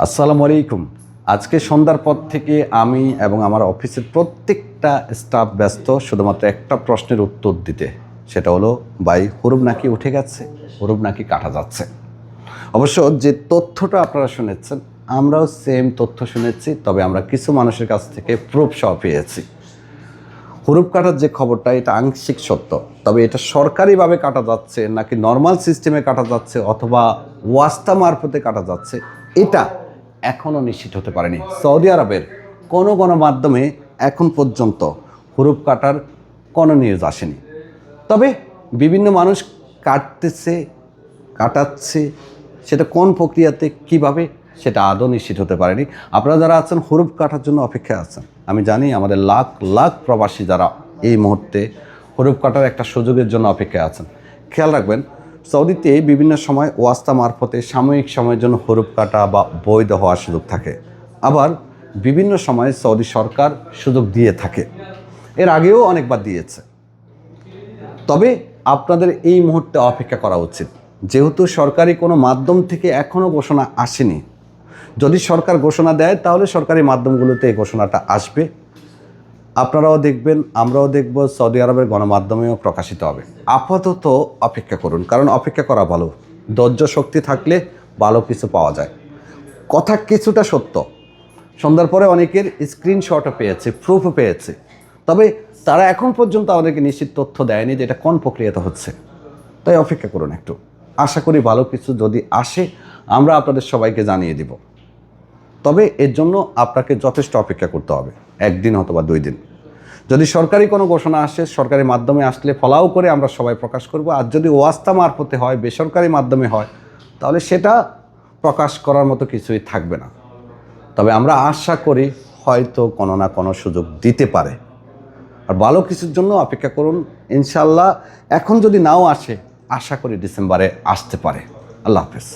আসসালামু আলাইকুম। আজকে সন্ধ্যার পর থেকে আমি এবং আমার অফিসের প্রত্যেকটা স্টাফ ব্যস্ত, শুধুমাত্র একটা প্রশ্নের উত্তর দিতে। সেটা হলো, ভাই, হুরুপ নাকি উঠে গেছে? হুরুপ নাকি কাটা যাচ্ছে? অবশ্য যে তথ্যটা আপনারা শুনেছেন, আমরাও সেম তথ্য শুনেছি, তবে আমরা কিছু মানুষের কাছ থেকে প্রুফ সহ পেয়েছি। হরুপ কাটার যে খবরটা, এটা আংশিক সত্য। তবে এটা সরকারিভাবে কাটা যাচ্ছে নাকি নর্মাল সিস্টেমে কাটা যাচ্ছে অথবা ওয়াস্তা মারফতে কাটা যাচ্ছে, এটা এখনও নিশ্চিত হতে পারেনি। সৌদি আরবের কোনো গণমাধ্যমে এখন পর্যন্ত হরুপ কাটার কোনো নিউজ আসেনি। তবে বিভিন্ন মানুষ কাটতেছে, কাটাচ্ছে, সেটা কোন প্রক্রিয়াতে, কীভাবে, সেটা আদৌ নিশ্চিত হতে পারেনি। আপনারা যারা আছেন, হরুপ কাটার জন্য অপেক্ষায় আছেন, আমি জানি আমাদের লাখ লাখ প্রবাসী যারা এই মুহূর্তে হরুপ কাটার একটা সুযোগের জন্য অপেক্ষায় আছেন। খেয়াল রাখবেন সৌদিতে বিভিন্ন সময় ওয়াস্তা মারফতে সাময়িক সময়ের জন্য হরুপ কাটা বা বৈধ হওয়ার সুযোগ থাকে। আবার বিভিন্ন সময় সৌদি সরকার সুযোগ দিয়ে থাকে। এর আগেও অনেকবার দিয়েছে। তবে আপনাদের এই মুহূর্তে অপেক্ষা করা উচিত। যেহেতু সরকারি কোনো মাধ্যম থেকে এখনও ঘোষণা আসেনি। যদি সরকার ঘোষণা দেয়, তাহলে সরকারি মাধ্যমগুলোতে এই ঘোষণাটা আসবে। আপনারাও দেখবেন, আমরাও দেখব, সৌদি আরবের গণমাধ্যমেও প্রকাশিত হবে। আপাতত অপেক্ষা করুন, কারণ অপেক্ষা করা ভালো। ধৈর্য শক্তি থাকলে ভালো কিছু পাওয়া যায়। কথা কিছুটা সত্য। সন্ধ্যার পরে অনেকের স্ক্রিনশটও পেয়েছে প্রুফও পেয়েছে। তবে তারা এখন পর্যন্ত আমাদেরকে নিশ্চিত তথ্য দেয়নি যে এটা কোন প্রক্রিয়াতে হচ্ছে। তাই অপেক্ষা করুন একটু। আশা করি ভালো কিছু যদি আসে, আমরা আপনাদের সবাইকে জানিয়ে দিব। তবে এর জন্য আপনাকে যথেষ্ট অপেক্ষা করতে হবে, একদিন অথবা দুই দিন। যদি সরকারি কোনো ঘোষণা আসে, সরকারি মাধ্যমে আসলে ফলাও করে আমরা সবাই প্রকাশ করব, আর যদি ওয়াস্তা মারফতে হয়, বেসরকারি মাধ্যমে হয়, তাহলে সেটা প্রকাশ করার মতো কিছুই থাকবে না। তবে আমরা আশা করি হয়তো কোনো না কোনো সুযোগ দিতে পারে। আর ভালো কিছুর জন্য অপেক্ষা করুন ইনশাল্লাহ এখন যদি নাও আসে, আশা করি ডিসেম্বরে আসতে পারে। আল্লাহ হাফেজ।